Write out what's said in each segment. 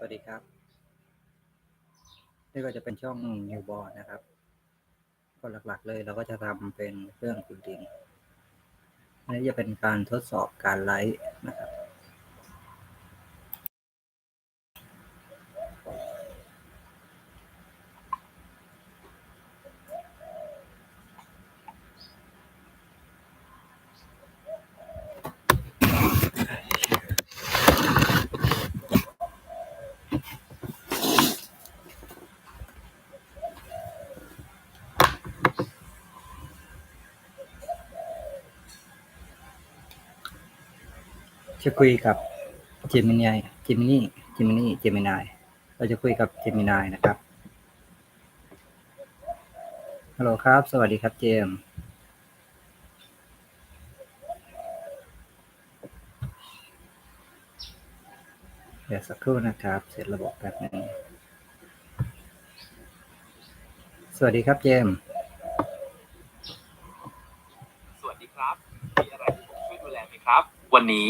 สวัสดีครับ นี่ก็จะเป็นช่อง New b o r d นะครับ ก็หลักๆเลยเราก็จะทำเป็นเครื่องขุดดินอันนี้จะเป็นการทดสอบการไลฟ์ จะคุยกับเจมินายเจมินี่เจมินี่เจมินายเราจะคุยกับเจมินายนะครับฮัลโหลครับ สวัสดีครับเจมเดี๋ยวสักครู่นะครับ เสร็จระบบแป๊บหนึงสวัสดีครับเจมสวัสดีครับ มีอะไรที่ผมช่วยดูแลไหมครับ วันนี้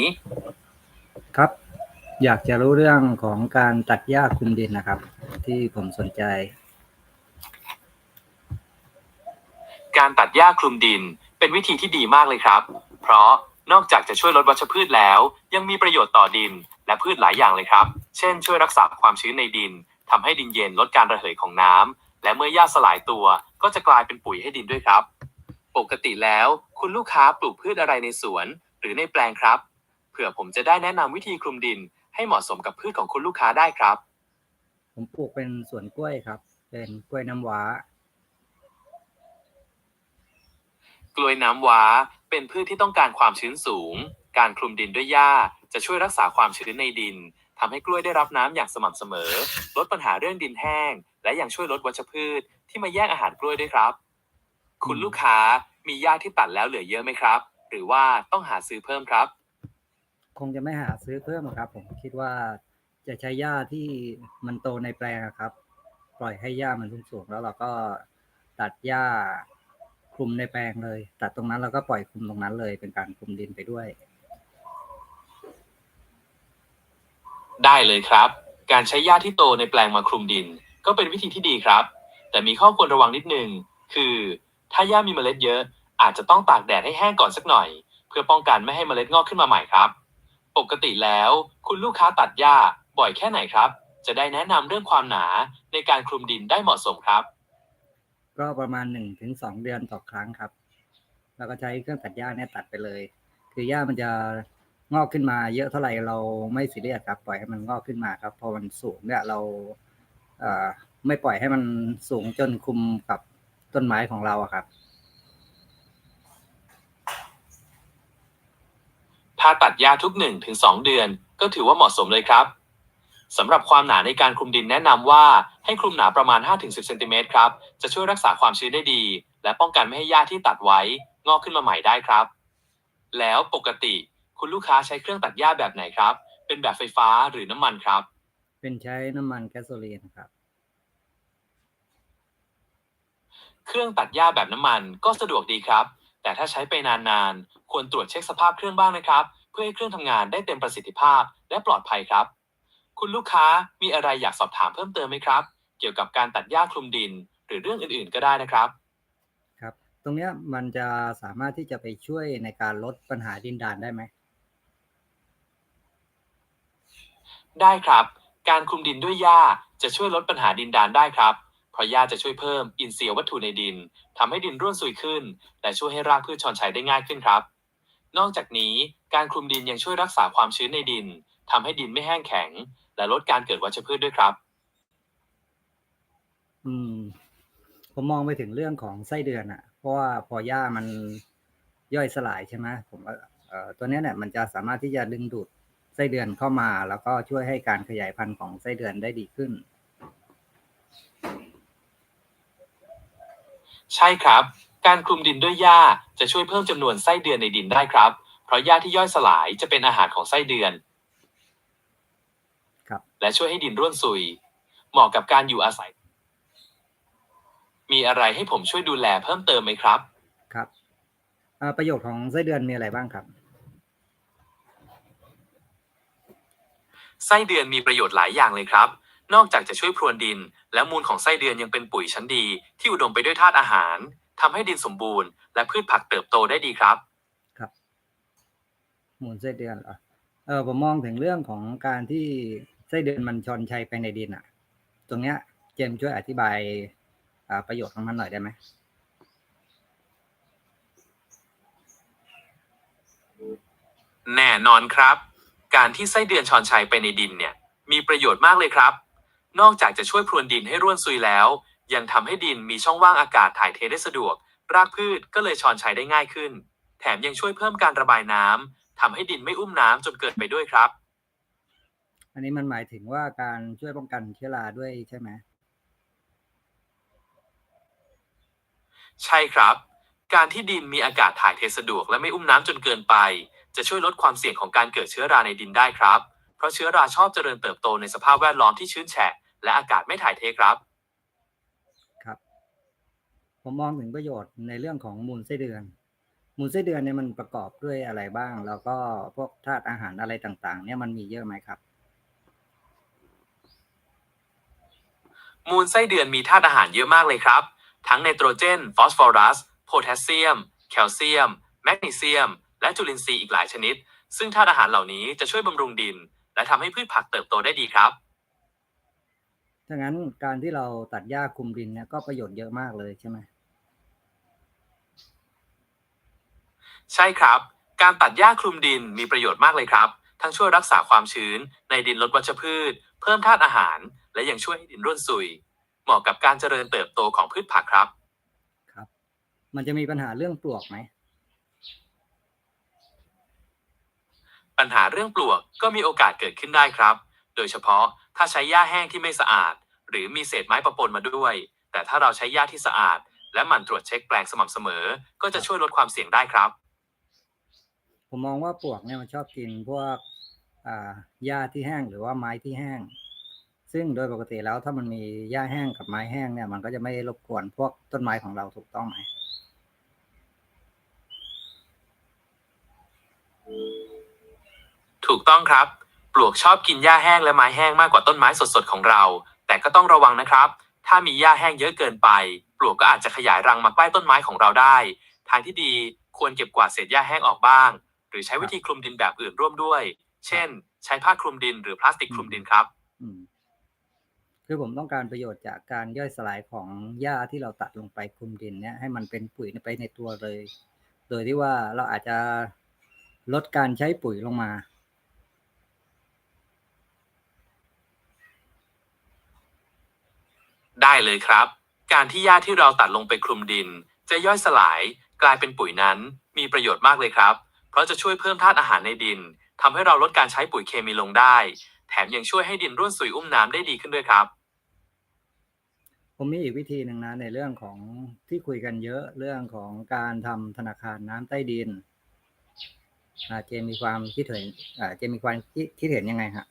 อยากจะรู้เรื่องของการตัดหญ้าคลุมดินนะครับ ที่ผมสนใจ การตัดหญ้าคลุมดินเป็นวิธีที่ดีมากเลยครับ เพราะนอกจากจะช่วยลดวัชพืชแล้ว ยังมีประโยชน์ต่อดินและพืชหลายอย่างเลยครับ เช่น ช่วยรักษาความชื้นในดินทำให้ดินเย็นลดการระเหยของน้ำและเมื่อหญ้าสลายตัว ก็จะกลายเป็นปุ๋ยให้ดินด้วยครับ ปกติแล้ว คุณลูกค้าปลูกพืชอะไรในสวน หรือในแปลงครับ เผื่อผมจะได้แนะนำวิธีคลุมดิน ให้เหมาะสมกับพืชของคุณลูกค้าได้ครับ ผมปลูกเป็นสวนกล้วยครับ เป็นกล้วยน้ำว้า กล้วยน้ำว้าเป็นพืชที่ต้องการความชื้นสูง การคลุมดินด้วยหญ้าจะช่วยรักษาความชื้นในดินทำให้กล้วยได้รับน้ำอย่างสม่ำเสมอ ลดปัญหาเรื่องดินแห้ง และยังช่วยลดวัชพืชที่มาแย่งอาหารกล้วยด้วยครับ คุณลูกค้ามีหญ้าที่ตัดแล้วเหลือเยอะไหมครับ หรือว่าต้องหาซื้อเพิ่มครับ คงจะไม่หาซื้อเพิ่มอกครับผมคิดว่าจะใช้หญ้าที่มันโตในแปลงอะครับ ปล่อยให้หญ้ามันสูงๆแล้วเราก็ตัดหญ้าคลุมในแปลงเลย ตัดตรงนั้นเราก็ปล่อยคลุมตรงนั้นเลย เป็นการคลุมดินไปด้วย ได้เลยครับ การใช้หญ้าที่โตในแปลงมาคลุมดิน ก็เป็นวิธีที่ดีครับ แต่มีข้อควรระวังนิดนึงคือ ถ้าหญ้ามีเมล็ดเยอะ อาจจะต้องตากแดดให้แห้งก่อนสักหน่อย เพื่อป้องกันไม่ให้เมล็ดงอกขึ้นมาใหม่ครับ ปกติแล้ว คุณลูกค้าตัดหญ้าบ่อยแค่ไหนครับ จะได้แนะนำเรื่องความหนาในการคลุมดินได้เหมาะสมครับ ก็ประมาณหนึ่งถึงสองเดือนต่อครั้งครับ แล้วก็ใช้เครื่องตัดหญ้าเนี่ยตัดไปเลย คือหญ้ามันจะงอกขึ้นมาเยอะเท่าไหร่เราไม่ซีเรียสครับ ปล่อยให้มันงอกขึ้นมาครับ พอมันสูงเนี่ยเราเอ่อไม่ปล่อยให้มันสูงจนคุมกับต้นไม้ของเราอะครับ ถ้าตัดหญ้าทุก1-2ถึง2เดือน ก็ถือว่าเหมาะสมเลยครับสำหรับความหนาในการคลุมดินแนะนำว่าให้คลุมหนาประมาณ 5-10เซนติเมตรครับ จะช่วยรักษาความชื้นได้ดี และป้องกันไม่ให้หญ้าที่ตัดไว้ งอกขึ้นมาใหม่ได้ครับ แล้วปกติคุณลูกค้าใช้เครื่องตัดหญ้าแบบไหนครับ เป็นแบบไฟฟ้าหรือน้ำมันครับ เป็นใช้น้ำมันแก๊สโซลีนครับ เครื่องตัดหญ้าแบบน้ำมันก็สะดวกดีครับ แต่ถ้าใช้ไปนานๆ ควรตรวจเช็คสภาพเครื่องบ้างนะครับ เพื่อให้เครื่องทำงานได้เต็มประสิทธิภาพและปลอดภัยครับ คุณลูกค้ามีอะไรอยากสอบถามเพิ่มเติมไหมครับ เกี่ยวกับการตัดหญ้าคลุมดิน หรือเรื่องอื่นๆ ก็ได้นะครับ ครับ ตรงเนี้ยมันจะสามารถที่จะไปช่วยในการลดปัญหาดินดานได้ไหม ได้ครับ การคลุมดินด้วยหญ้าจะช่วยลดปัญหาดินดานได้ครับ เพราะหญ้าจะช่วยเพิ่มอินทรีย์วัตถุในดินทำให้ดินร่วนซุยขึ้น และช่วยให้รากพืชชอนชัยได้ง่ายขึ้นครับ นอกจากนี้การคลุมดินยังช่วยรักษาความชื้นในดินทำให้ดินไม่แห้งแข็ง และลดการเกิดวัชพืชด้วยครับ อืม ผมมองไปถึงเรื่องของไส้เดือนอะเพราะว่าพอหญ้ามันย่อยสลายใช่ไหมผมว่าตัวนี้เนี่ยมันจะสามารถที่จะดึงดูดไส้เดือนเข้ามา แล้วก็ช่วยให้การขยายพันธุ์ของไส้เดือนได้ดีขึ้น ใช่ครับ การคลุมดินด้วยหญ้าจะช่วยเพิ่มจำนวนไส้เดือนในดินได้ครับ เพราะหญ้าที่ย่อยสลายจะเป็นอาหารของไส้เดือนครับและช่วยให้ดินร่วนซุย เหมาะกับการอยู่อาศัย มีอะไรให้ผมช่วยดูแลเพิ่มเติมไหมครับ ครับเอ่อประโยชน์ของไส้เดือนมีอะไรบ้างครับ ไส้เดือนมีประโยชน์หลายอย่างเลยครับ นอกจากจะช่วยพรวนดิน และมูลของไส้เดือนยังเป็นปุ๋ยชั้นดี ที่อุดมไปด้วยธาตุอาหารทำให้ดินสมบูรณ์ และพืชผักเติบโตได้ดีครับ ครับ มูลไส้เดือนเหรอเออผมมองถึงเรื่องของการที่ไส้เดือนมันชอนชัยไปในดินอะ ตรงเนี้ยเจมส์ช่วยอธิบายอ่าประโยชน์ของมันหน่อยได้ไหมแน่นอนครับ การที่ไส้เดือนชอนชัยไปในดินเนี่ย มีประโยชน์มากเลยครับ นอกจากจะช่วยพรวนดินให้ร่วนซุยแล้ว ยังทำให้ดินมีช่องว่างอากาศถ่ายเทได้สะดวก รากพืชก็เลยชอนชัยได้ง่ายขึ้น แถมยังช่วยเพิ่มการระบายน้ำทำให้ดินไม่อุ้มน้ำจนเกินไปด้วยครับ อันนี้มันหมายถึงว่าการช่วยป้องกันเชื้อราด้วยใช่ไหมใช่ครับ การที่ดินมีอากาศถ่ายเทสะดวกและไม่อุ้มน้ำจนเกินไป จะช่วยลดความเสี่ยงของการเกิดเชื้อราในดินได้ครับ เพราะเชื้อราชอบเจริญเติบโตในสภาพแวดล้อมที่ชื้นแฉะ และอากาศไม่ถ่ายเทครับ ครับ ผมมองถึงประโยชน์ในเรื่องของมูลไส้เดือน มูลไส้เดือนเนี่ยมันประกอบด้วยอะไรบ้าง แล้วก็พวกธาตุอาหารอะไรต่างๆ เนี่ยมันมีเยอะไหมครับ มูลไส้เดือนมีธาตุอาหารเยอะมากเลยครับ ทั้งไนโตรเจน ฟอสฟอรัส โพแทสเซียม แคลเซียม แมกนีเซียม และจุลินทรีย์อีกหลายชนิด ซึ่งธาตุอาหารเหล่านี้จะช่วยบำรุงดิน และทำให้พืชผักเติบโตได้ดีครับถ้างั้นการที่เราตัดหญ้าคลุมดินเนี่ยก็ประโยชน์เยอะมากเลยใช่ไหมใช่ครับ การตัดหญ้าคลุมดินมีประโยชน์มากเลยครับ ทั้งช่วยรักษาความชื้น ในดินลดวัชพืช เพิ่มธาตุอาหาร และยังช่วยให้ดินร่วนซุย เหมาะกับการเจริญเติบโตของพืชผักครับ ครับ มันจะมีปัญหาเรื่องปลวกไหม ปัญหาเรื่องปลวกก็มีโอกาสเกิดขึ้นได้ครับ โดยเฉพาะถ้าใช้หญ้าแห้งที่ไม่สะอาด หรือมีเศษไม้ประปนมาด้วย แต่ถ้าเราใช้หญ้าที่สะอาด และหมั่นตรวจเช็คแปลงสม่ำเสมอ ก็จะช่วยลดความเสี่ยงได้ครับ ผมมองว่าปลวกเนี่ยมันชอบกินพวกอ่าหญ้าที่แห้งหรือว่าไม้ที่แห้ง ซึ่งโดยปกติแล้วถ้ามันมีหญ้าแห้งกับไม้แห้งเนี่ย มันก็จะไม่รบกวนพวกต้นไม้ของเราถูกต้องไหม ถูกต้องครับ ปลวกชอบกินหญ้าแห้งและไม้แห้งมากกว่าต้นไม้สดๆของเรา แต่ก็ต้องระวังนะครับ ถ้ามีหญ้าแห้งเยอะเกินไป ปลวกก็อาจจะขยายรังมาใกล้ต้นไม้ของเราได้ ทางที่ดีควรเก็บกวาดเศษหญ้าแห้งออกบ้าง หรือใช้วิธีคลุมดินแบบอื่นร่วมด้วย เช่น ใช้ผ้าคลุมดินหรือพลาสติกคลุมดินครับ อืม คือผมต้องการประโยชน์จากการย่อยสลายของหญ้าที่เราตัดลงไปคลุมดินเนี่ยให้มันเป็นปุ๋ยไปในตัวเลย โดยที่ว่าเราอาจจะลดการใช้ปุ๋ยลงมา ได้เลยครับ การที่หญ้าที่เราตัดลงไปคลุมดิน จะย่อยสลายกลายเป็นปุ๋ยนั้น มีประโยชน์มากเลยครับ เพราะจะช่วยเพิ่มธาตุอาหารในดินทำให้เราลดการใช้ปุ๋ยเคมีลงได้ แถมยังช่วยให้ดินร่วนซุยอุ้มน้ำได้ดีขึ้นด้วยครับ ผมมีอีกวิธีหนึ่งนะในเรื่องของที่คุยกันเยอะเรื่องของการทำธนาคารน้ำใต้ดินอาเจมมีความคิดเห็นอาเจมมีความคิดคิดเห็นยังไงฮะ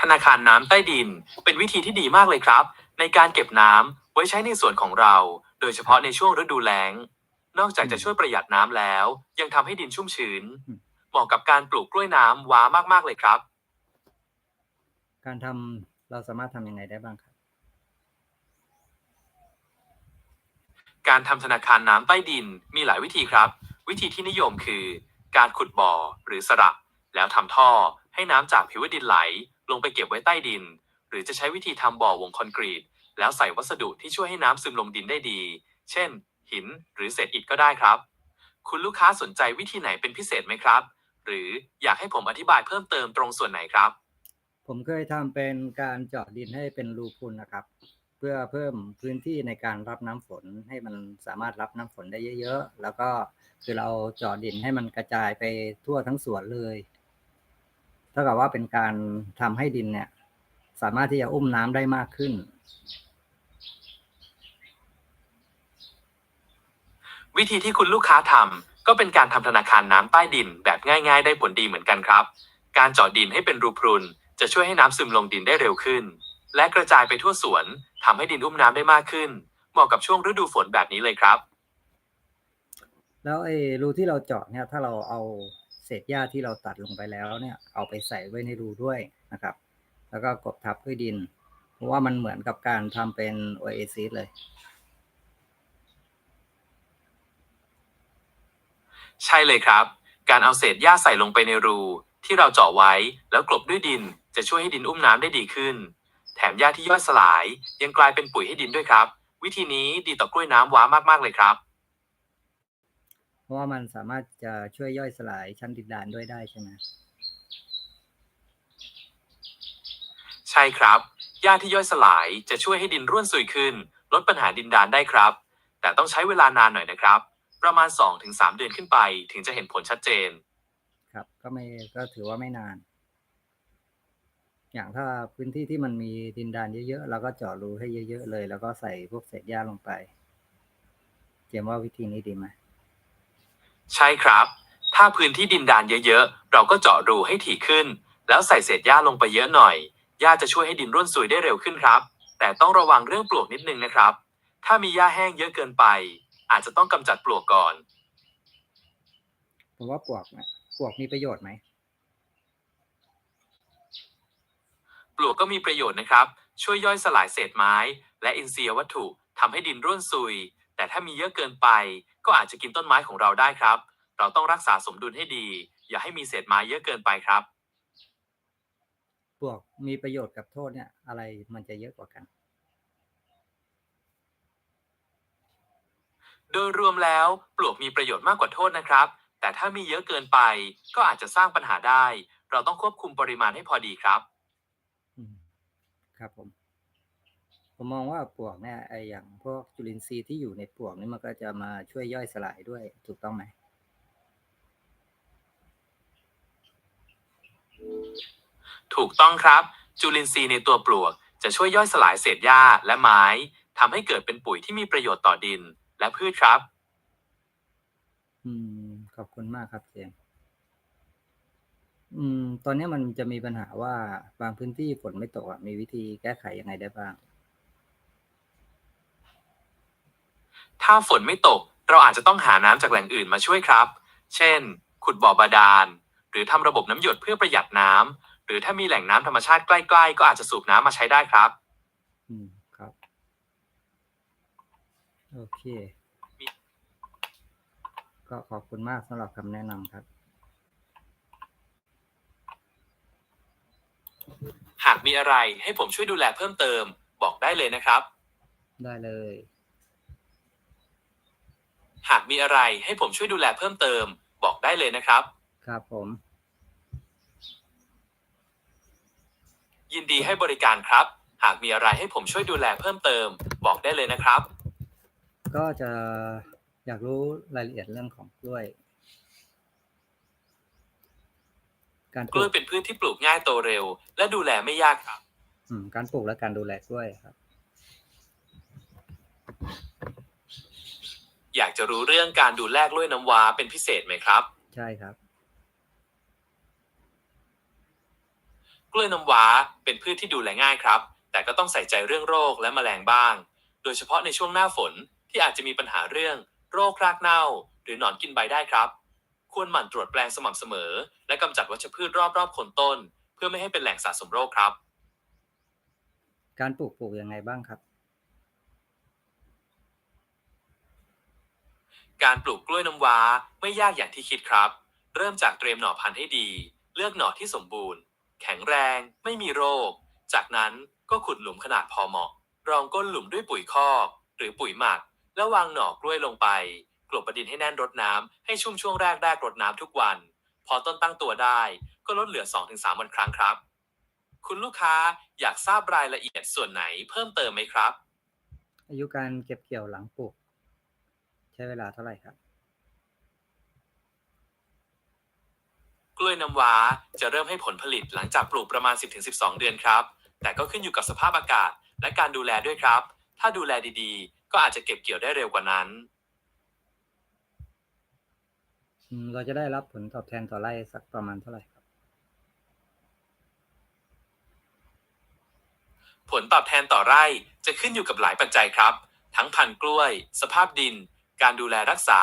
ธนาคารน้ำใต้ดิน เป็นวิธีที่ดีมากเลยครับ ในการเก็บน้ำไว้ใช้ในส่วนของเรา โดยเฉพาะในช่วงฤดูแล้ง นอกจากจะช่วยประหยัดน้ำแล้ว ยังทำให้ดินชุ่มชื้นอืมเหมาะกับการปลูกกล้วยน้ำว้ามากๆเลยครับ การทำเราสามารถทำยังไงได้บ้างครับ การทำธนาคารน้ำใต้ดินมีหลายวิธีครับ วิธีที่นิยมคือ การขุดบ่อหรือสระ แล้วทำท่อให้น้ำจากผิวดินไหล ลงไปเก็บไว้ใต้ดิน หรือจะใช้วิธีทำบ่อวงคอนกรีต แล้วใส่วัสดุที่ช่วยให้น้ำซึมลงดินได้ดี เช่น หินหรือเศษอิฐก็ได้ครับ คุณลูกค้าสนใจวิธีไหนเป็นพิเศษไหมครับ หรืออยากให้ผมอธิบายเพิ่มเติมตรงส่วนไหนครับ ผมเคยทำเป็นการเจาะดินให้เป็นรูพุนนะครับ เพื่อเพิ่มพื้นที่ในการรับน้ำฝนให้มันสามารถรับน้ำฝนได้เยอะ ๆ แล้วก็คือเราเจาะดินให้มันกระจายไปทั่วทั้งสวนเลย ท่ากับว่าเป็นการทำให้ดินเนี่ย สามารถที่จะอุ้มน้ำได้มากขึ้น วิธีที่คุณลูกค้าทำก็เป็นการทำธนาคารน้ำใต้ดินแบบง่าย ๆ ได้ผลดีเหมือนกันครับ การเจาะดินให้เป็นรูพรุน จะช่วยให้น้ำซึมลงดินได้เร็วขึ้น และกระจายไปทั่วสวนทำให้ดินอุ้มน้ำได้มากขึ้น เหมาะกับช่วงฤดูฝนแบบนี้เลยครับ แล้วไอ้รูที่เราเจาะเนี่ยถ้าเราเอา เศษหญ้าที่เราตัดลงไปแล้วเนี่ยเอาไปใส่ไว้ในรูด้วยนะครับ แล้วก็กบทับด้วยดิน เพราะว่ามันเหมือนกับการทำเป็นโอเอซิสเลยใช่เลยครับ การเอาเศษหญ้าใส่ลงไปในรู ที่เราเจาะไว้แล้วกลบด้วยดิน จะช่วยให้ดินอุ้มน้ำได้ดีขึ้น แถมหญ้าที่ย่อยสลาย ยังกลายเป็นปุ๋ยให้ดินด้วยครับ วิธีนี้ดีต่อกล้วยน้ำว้ามากๆเลยครับ เพราะว่ามันสามารถจะช่วยย่อยสลายชั้นดินดานด้วยได้ใช่ไหมใช่ครับหญ้าที่ย่อยสลายจะช่วยให้ดินร่วนซุยขึ้น ลดปัญหาดินดานได้ครับ แต่ต้องใช้เวลานานหน่อยนะครับ ประมาณ 2-3 เดือนขึ้นไป ถึงจะเห็นผลชัดเจน ครับ ก็ไม่ก็ถือว่าไม่นาน อย่างถ้าพื้นที่ที่มันมีดินดานเยอะๆเราก็เจาะรูให้เยอะ ๆ เลย แล้วก็ใส่พวกเศษหญ้าลงไปเจมส์ว่าวิธีนี้ดีไหม ใช่ครับ ถ้าพื้นที่ดินดานเยอะๆ เราก็เจาะรูให้ถี่ขึ้น แล้วใส่เศษหญ้าลงไปเยอะหน่อย หญ้าจะช่วยให้ดินร่วนซุยได้เร็วขึ้นครับ แต่ต้องระวังเรื่องปลวกนิดนึงนะครับ ถ้ามีหญ้าแห้งเยอะเกินไป อาจจะต้องกำจัดปลวกก่อน ผมว่าปลวกเนี่ยปลวกมีประโยชน์ไหม ปลวกก็มีประโยชน์นะครับ ช่วยย่อยสลายเศษไม้ และอินทรียวัตถุทำให้ดินร่วนซุย แต่ถ้ามีเยอะเกินไปก็อาจจะกินต้นไม้ของเราได้ครับ เราต้องรักษาสมดุลให้ดี อย่าให้มีเศษไม้เยอะเกินไปครับปลวกมีประโยชน์กับโทษเนี่ย อะไรมันจะเยอะกว่ากัน โดยรวมแล้วปลวกมีประโยชน์มากกว่าโทษนะครับ แต่ถ้ามีเยอะเกินไปก็อาจจะสร้างปัญหาได้ เราต้องควบคุมปริมาณให้พอดีครับ อืม ครับผม ผมมองว่าปลวกเนี่ยไออย่างพวกจุลินทรีย์ที่อยู่ในปลวกนี่มันก็จะมาช่วยย่อยสลายด้วยถูกต้องไหมถูกต้องครับ จุลินทรีย์ในตัวปลวก จะช่วยย่อยสลายเศษหญ้าและไม้ทำให้เกิดเป็นปุ๋ยที่มีประโยชน์ต่อดิน และพืชครับ อืม ขอบคุณมากครับเจมส์อืม ตอนนี้มันจะมีปัญหาว่าบางพื้นที่ฝนไม่ตกอะมีวิธีแก้ไขยังไงได้บ้าง ถ้าฝนไม่ตก เราอาจจะต้องหาน้ำจากแหล่งอื่นมาช่วยครับ เช่น ขุดบ่อบาดาล หรือทำระบบน้ำหยดเพื่อประหยัดน้ำ หรือถ้ามีแหล่งน้ำธรรมชาติใกล้ ๆ ก็อาจจะสูบน้ำมาใช้ได้ครับ อืมครับ โอเค ก็ขอบคุณมากสำหรับคำแนะนำครับ หากมีอะไรให้ผมช่วยดูแลเพิ่มเติม บอกได้เลยนะครับ ได้เลย หากมีอะไรให้ผมช่วยดูแลเพิ่มเติม บอกได้เลยนะครับ ครับผม ยินดีให้บริการครับ หากมีอะไรให้ผมช่วยดูแลเพิ่มเติม บอกได้เลยนะครับ ก็จะอยากรู้รายละเอียดเรื่องของกล้วย การปกลูล้วยกเป็นพืชที่ปลูกง่ายโตเร็ว และดูแลไม่ยากครับ อืมการปลูกและการดูแลกล้วยครับ อยากจะรู้เรื่องการดูแลกล้วยน้ำว้าเป็นพิเศษไหมครับ ใช่ครับ กล้วยน้ำว้าเป็นพืชที่ดูแลง่ายครับ แต่ก็ต้องใส่ใจเรื่องโรคและแมลงบ้าง โดยเฉพาะในช่วงหน้าฝนที่อาจจะมีปัญหาเรื่อง โรครากเน่า หรือหนอนกินใบได้ครับ ควรหมั่นตรวจแปลงสม่ำเสมอ และกำจัดวัชพืชรอบๆโคนต้น เพื่อไม่ให้เป็นแหล่งสะสมโรคครับ การปลูกปลูกยังไงบ้างครับ การปลูกกล้วยน้ำว้าไม่ยากอย่างที่คิดครับ เริ่มจากเตรียมหน่อพันธุ์ให้ดี เลือกหน่อที่สมบูรณ์ แข็งแรง ไม่มีโรค จากนั้นก็ขุดหลุมขนาดพอเหมาะ รองก้นหลุมด้วยปุ๋ยคอกหรือปุ๋ยหมัก แล้ววางหน่อกล้วยลงไป กลบประดินให้แน่นรดน้ำให้ชุ่มช่วงแรกแรกรดน้ำทุกวัน พอต้นตั้งตัวได้ ก็ลดเหลือ 2-3 วันครั้งครับ คุณลูกค้าอยากทราบรายละเอียดส่วนไหนเพิ่มเติมไหมครับ อายุการเก็บเกี่ยวหลังปลูก ช้เวลาเท่าไหร่ครับ กล้วยน้ำว้าจะเริ่มให้ผลผลิตหลังจากปลูกประมาณ 10-12 เดือนครับ แต่ก็ขึ้นอยู่กับสภาพอากาศ และการดูแลด้วยครับ ถ้าดูแลดีๆ ก็อาจจะเก็บเกี่ยวได้เร็วกว่านั้น อืมเราจะได้รับผลตอบแทนต่อไร่สักประมาณเท่าไหร่ครับ ผลตอบแทนต่อไร่จะขึ้นอยู่กับหลายปัจจัยครับ ทั้งพันธุ์กล้วย สภาพดิน การดูแลรักษา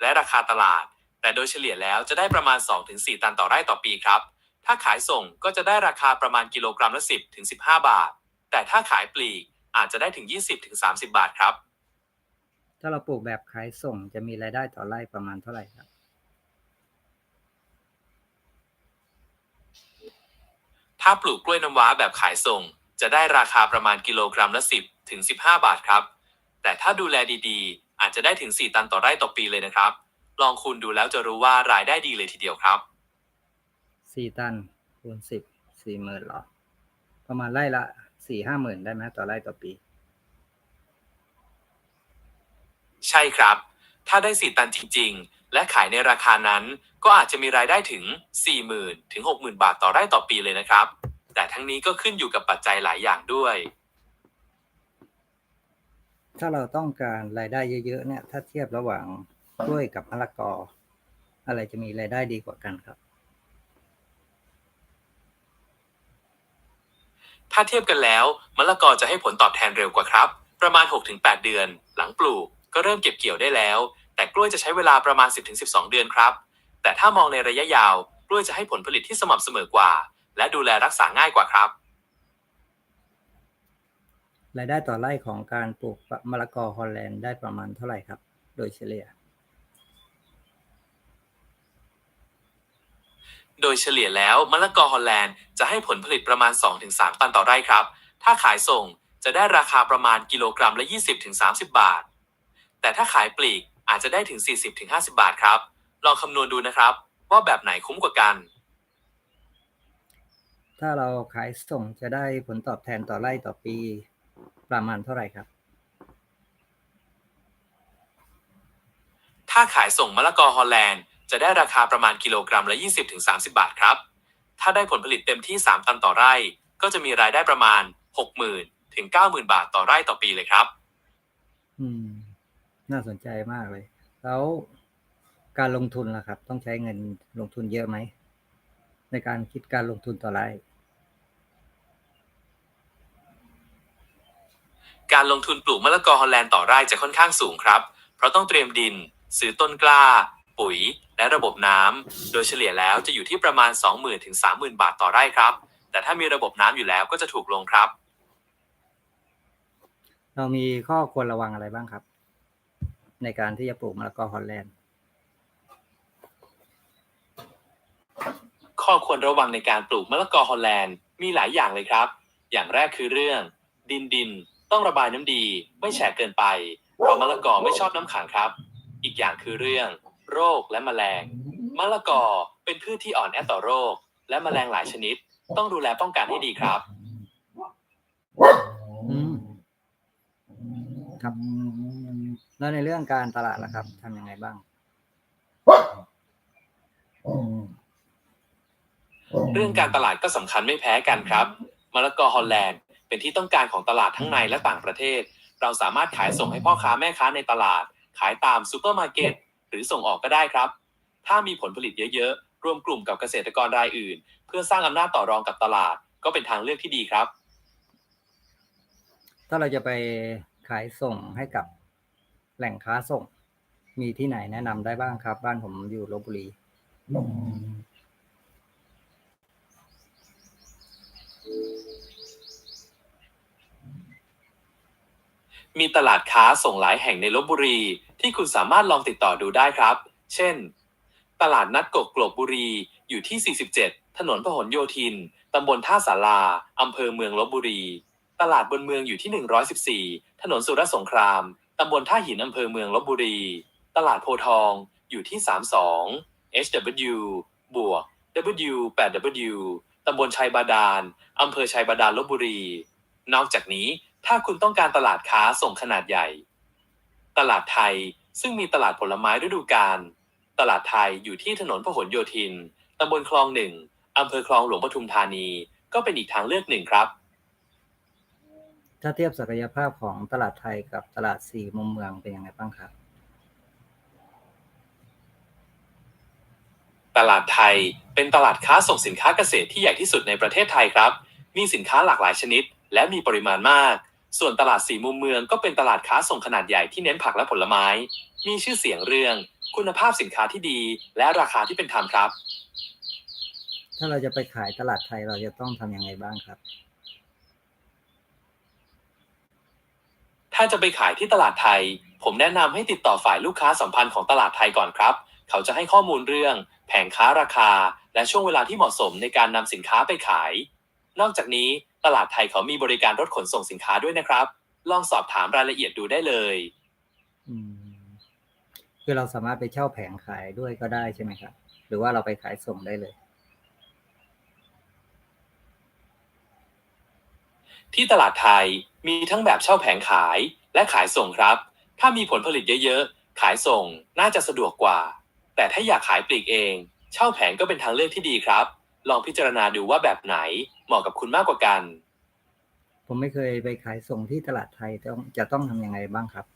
และราคาตลาดแต่แต่โดยเฉลี่ยแล้วจะได้ประมาณ 2-4 ตันต่อไร่ต่อปีครับ ถ้าขายส่งก็จะได้ราคาประมาณกิโลกรัมละ 10-15 บาท แต่ถ้าขายปลีกอาจจะได้ถึง 20-30 บาทครับ ถ้าเราปลูกแบบขายส่งจะมีรายได้ต่อไร่ประมาณเท่าไหร่ครับ ถ้าปลูกกล้วยน้ำว้าแบบขายส่ง จะได้ราคาประมาณกิโลกรัมละ 10ถึง15 บาทครับ แต่ถ้าดูแลดีๆ อาจจะได้ถึง 4 ตันต่อไร่ต่อปีเลยนะครับ ลองคูณดูแล้วจะรู้ว่ารายได้ดีเลยทีเดียวครับ สี่ตันคูณสิบสี่หมื่นหรอ ประมาณไร่ละสี่ห้าหมื่นได้ไหมต่อไร่ต่อปี ใช่ครับ ถ้าได้ 4 ตันจริง ๆ และขายในราคานั้น ก็อาจจะมีรายได้ถึง 40,000 ถึง 60,000 บาทต่อไร่ต่อปีเลยนะครับ แต่ทั้งนี้ก็ขึ้นอยู่กับปัจจัยหลายอย่างด้วย ถ้าเราต้องการรายได้เยอะๆเนี่ย ถ้าเทียบระหว่างกล้วยกับมะละกอ อะไรจะมีรายได้ดีกว่ากันครับ ถ้าเทียบกันแล้วมะละกอจะให้ผลตอบแทนเร็วกว่าครับ ประมาณ 6-8 เดือน หลังปลูกก็เริ่มเก็บเกี่ยวได้แล้ว แต่กล้วยจะใช้เวลาประมาณ 10-12 เดือนครับ แต่ถ้ามองในระยะยาว กล้วยจะให้ผลผลิตที่สม่ำเสมอกว่า และดูแลรักษาง่ายกว่าครับ รายได้ต่อไร่ของการปลูกมะละกอฮอลแลนด์ได้ประมาณเท่าไหร่ครับ โดยเฉลี่ย โดยเฉลี่ยแล้วมะละกอฮอลแลนด์จะให้ผลผลิตประมาณ 2-3 ตันต่อไร่ครับ ถ้าขายส่งจะได้ราคาประมาณกิโลกรัมละ 20-30 บาท แต่ถ้าขายปลีกอาจจะได้ถึง 40-50 บาทครับ ลองคำนวณดูนะครับ ว่าแบบไหนคุ้มกว่ากัน ถ้าเราขายส่งจะได้ผลตอบแทนต่อไร่ต่อปี ประมาณเท่าไหร่ครับ ถ้าขายส่งมะละกอฮอลแลนด์จะได้ราคาประมาณกิโลกรัมละ 20-30 บาทครับ ถ้าได้ผลผลิตเต็มที่ 3 ตันต่อไร่ ก็จะมีรายได้ประมาณ 60,000 ถึง 90,000 บาทต่อไร่ต่อปีเลยครับ อืม น่าสนใจมากเลย แล้วการลงทุนล่ะครับ ต้องใช้เงินลงทุนเยอะไหม ในการคิดการลงทุนต่อไร่ การลงทุนปลูกมะละกอฮอลแลนด์ต่อไร่จะค่อนข้างสูงครับ เพราะต้องเตรียมดิน ซื้อต้นกล้า ปุ๋ย และระบบน้ำโดยเฉลี่ยแล้วจะอยู่ที่ประมาณ 20,000ถึง30,000 บาทต่อไร่ครับ แต่ถ้ามีระบบน้ำอยู่แล้วก็จะถูกลงครับ เรามีข้อควรระวังอะไรบ้างครับ ในการที่จะปลูกมะละกอฮอลแลนด์ ข้อควรระวังในการปลูกมะละกอฮอลแลนด์มีหลายอย่างเลยครับ อย่างแรกคือเรื่อง ดินดิน ต้องระบายน้ำดี ไม่แฉะเกินไปเพราะมะละกอไม่ชอบน้ำขังครับ อีกอย่างคือเรื่อง โรคและแมลงมะละกอเป็นพืชที่อ่อนแอต่อโรค และแมลงหลายชนิด ต้องดูแลป้องกันให้ดีครับอืมครับแล้วในเรื่องการตลาดล่ะครับทำยังไงบ้างเรื่องการตลาดก็สำคัญไม่แพ้กันครับมะละกอฮอลแลนด์ เป็นที่ต้องการของตลาดทั้งในและต่างประเทศ เราสามารถขายส่งให้พ่อค้าแม่ค้าในตลาด ขายตามซูเปอร์มาร์เก็ตหรือส่งออกก็ได้ครับ ถ้ามีผลผลิตเยอะๆ รวมกลุ่มกับเกษตรกรรายอื่น เพื่อสร้างอำนาจต่อรองกับตลาด ก็เป็นทางเลือกที่ดีครับ ถ้าเราจะไปขายส่งให้กับแหล่งค้าส่ง มีที่ไหนแนะนำได้บ้างครับ บ้านผมอยู่ลบบุรี มีตลาดค้าส่งหลายแห่งในลบบุรี ที่คุณสามารถลองติดต่อดูได้ครับ เช่น ตลาดนัดกกกลบบุรีอยู่ที่ 47 ถนนพหลโยธิน ตำบลท่าสาราอำเภอเมืองลบบุรี ตลาดบนเมืองอยู่ที่ 114 ถนนสุรสงคราม ตำบลท่าหินอำเภอเมืองลบบุรี ตลาดโพทองอยู่ที่ 32 HW บวก W 8 W ตำบลชัยบาดาล อำเภอชัยบาดาลลบบุรี นอกจากนี้ ถ้าคุณต้องการตลาดค้าส่งขนาดใหญ่ ตลาดไทยซึ่งมีตลาดผลไม้ฤดูกาล ตลาดไทยอยู่ที่ถนนพหลโยธิน ตำบลคลองหนึ่งอำเภอคลองหลวงปทุมธานี ก็เป็นอีกทางเลือกหนึ่งครับ ถ้าเทียบศักยภาพของตลาดไทยกับตลาดสี่มุมเมืองเป็นยังไงบ้างครับ ตลาดไทยเป็นตลาดค้าส่งสินค้าเกษตรที่ใหญ่ที่สุดในประเทศไทยครับ มีสินค้าหลากหลายชนิด และมีปริมาณมาก ส่วนตลาดสี่มุมเมืองก็เป็นตลาดค้าส่งขนาดใหญ่ที่เน้นผักและผลไม้ มีชื่อเสียงเรื่อง คุณภาพสินค้าที่ดี และราคาที่เป็นธรรมครับ ถ้าเราจะไปขายตลาดไทยเราจะต้องทำยังไงบ้างครับ ถ้าจะไปขายที่ตลาดไทย ผมแนะนำให้ติดต่อฝ่ายลูกค้าสัมพันธ์ของตลาดไทยก่อนครับ เขาจะให้ข้อมูลเรื่อง แผงค้าราคา และช่วงเวลาที่เหมาะสมในการนำสินค้าไปขาย นอกจากนี้ตลาดไทยเขามีบริการรถขนส่งสินค้าด้วยนะครับ ลองสอบถามรายละเอียดดูได้เลยอืมคือเราสามารถไปเช่าแผงขายด้วยก็ได้ใช่ไหมครับ หรือว่าเราไปขายส่งได้เลย ที่ตลาดไทยมีทั้งแบบเช่าแผงขายและขายส่งครับ ถ้ามีผลผลิตเยอะๆ ขายส่งน่าจะสะดวกกว่า แต่ถ้าอยากขายปลีกเอง เช่าแผงก็เป็นทางเลือกที่ดีครับ ลองพิจารณาดูว่าแบบไหน เหมาะกับคุณมากกว่ากัน ผมไม่เคยไปขายส่งที่ตลาดไทยต้องจะต้องทำยังไงบ้างครับ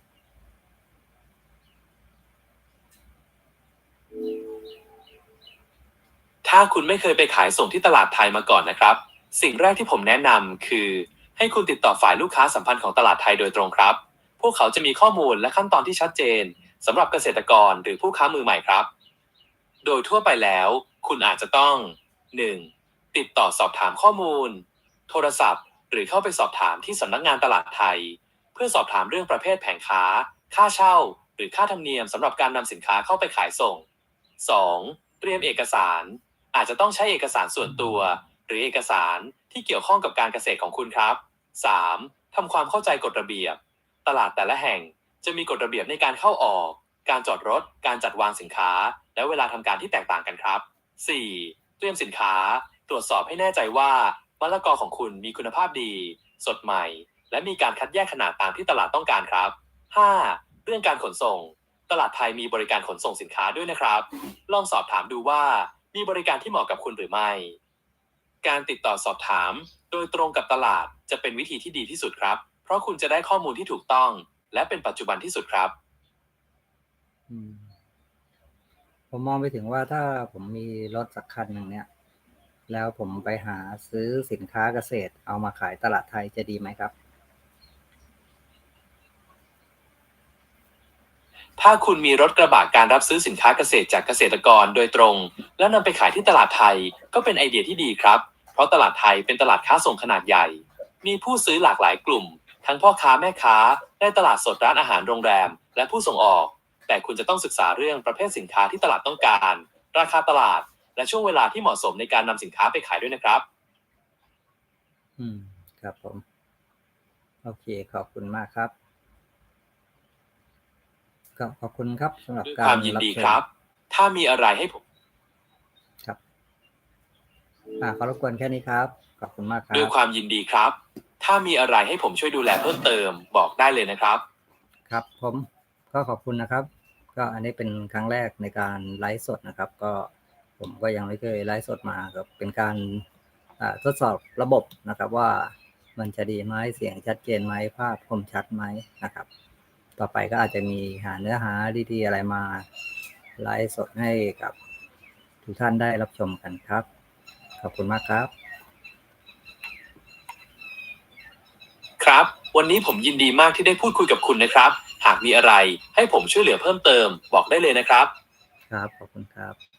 ถ้าคุณไม่เคยไปขายส่งที่ตลาดไทยมาก่อนนะครับ สิ่งแรกที่ผมแนะนำคือ ให้คุณติดต่อฝ่ายลูกค้าสัมพันธ์ของตลาดไทยโดยตรงครับ พวกเขาจะมีข้อมูลและขั้นตอนที่ชัดเจนสำหรับเกษตรกรหรือผู้ค้ามือใหม่ครับ โดยทั่วไปแล้ว คุณอาจจะต้อง 1. ติดต่อสอบถามข้อมูล โทรศัพท์ หรือเข้าไปสอบถามที่สำนักงานตลาดไทย เพื่อสอบถามเรื่องประเภทแผงค้า ค่าเช่า หรือค่าธรรมเนียมสำหรับการนำสินค้าเข้าไปขายส่ง 2. เตรียมเอกสาร อาจจะต้องใช้เอกสารส่วนตัว หรือเอกสารที่เกี่ยวข้องกับการเกษตรของคุณครับ 3. ทำความเข้าใจกฎระเบียบ ตลาดแต่ละแห่งจะมีกฎระเบียบในการเข้าออก การจอดรถ การจัดวางสินค้า และเวลาทำการที่แตกต่างกันครับ 4. เตรียมสินค้า ตรวจสอบให้แน่ใจว่ามะละกอของคุณมีคุณภาพดี สดใหม่ และมีการคัดแยกขนาดตามที่ตลาดต้องการครับ 5. เรื่องการขนส่ง ตลาดไทยมีบริการขนส่งสินค้าด้วยนะครับ ลองสอบถามดูว่ามีบริการที่เหมาะกับคุณหรือไม่ การติดต่อสอบถาม โดยตรงกับตลาดจะเป็นวิธีที่ดีที่สุดครับ เพราะคุณจะได้ข้อมูลที่ถูกต้อง และเป็นปัจจุบันที่สุดครับ อืมผมมองไปถึงว่าถ้าผมมีรถสักคันหนึ่งเนี่ย แล้วผมไปหาซื้อสินค้าเกษตร เอามาขายตลาดไทยจะดีไหมครับ ถ้าคุณมีรถกระบะการรับซื้อสินค้าเกษตรจากเกษตรกรโดยตรง แล้วนำไปขายที่ตลาดไทยก็เป็นไอเดียที่ดีครับ เพราะตลาดไทยเป็นตลาดค้าส่งขนาดใหญ่ มีผู้ซื้อหลากหลายกลุ่ม ทั้งพ่อค้าแม่ค้าในตลาดสดร้านอาหารโรงแรม และผู้ส่งออก แต่คุณจะต้องศึกษาเรื่องประเภทสินค้าที่ตลาดต้องการ ราคาตลาด และช่วงเวลาที่เหมาะสมในการนำสินค้าไปขายด้วยนะครับ อืม ครับผม โอเค ขอบคุณมากครับก็ขอบคุณครับสำหรับด้วยการความยินดีเชิญครับ ถ้ามีอะไรให้ผม ครับ อ่าขอรบกวนแค่นี้ครับ ขอบคุณมากครัด้วยบความยินดีครับ ถ้ามีอะไรให้ผมช่วยดูแลเพิ่มเติมบอกได้เลยนะครับ ครับ ผมก็ขอบคุณนะครับ ก็อันนี้เป็นครั้งแรกในการไลฟ์สดนะครับ ก็ ผมก็ยังไม่เคยไลฟ์สดมาครับเป็นการอ่าทดสอบระบบนะครับว่ามันจะดีไหมเสียงชัดเจนไหมภาพคมชัดไหมนะครับ ต่อไปก็อาจจะมีหาเนื้อหาดีๆอะไรมาไลฟ์สดให้กับทุกท่านได้รับชมกันครับ ขอบคุณมากครับ ครับ วันนี้ผมยินดีมากที่ได้พูดคุยกับคุณนะครับ หากมีอะไรให้ผมช่วยเหลือเพิ่มเติมบอกได้เลยนะครับ ครับ ขอบคุณครับ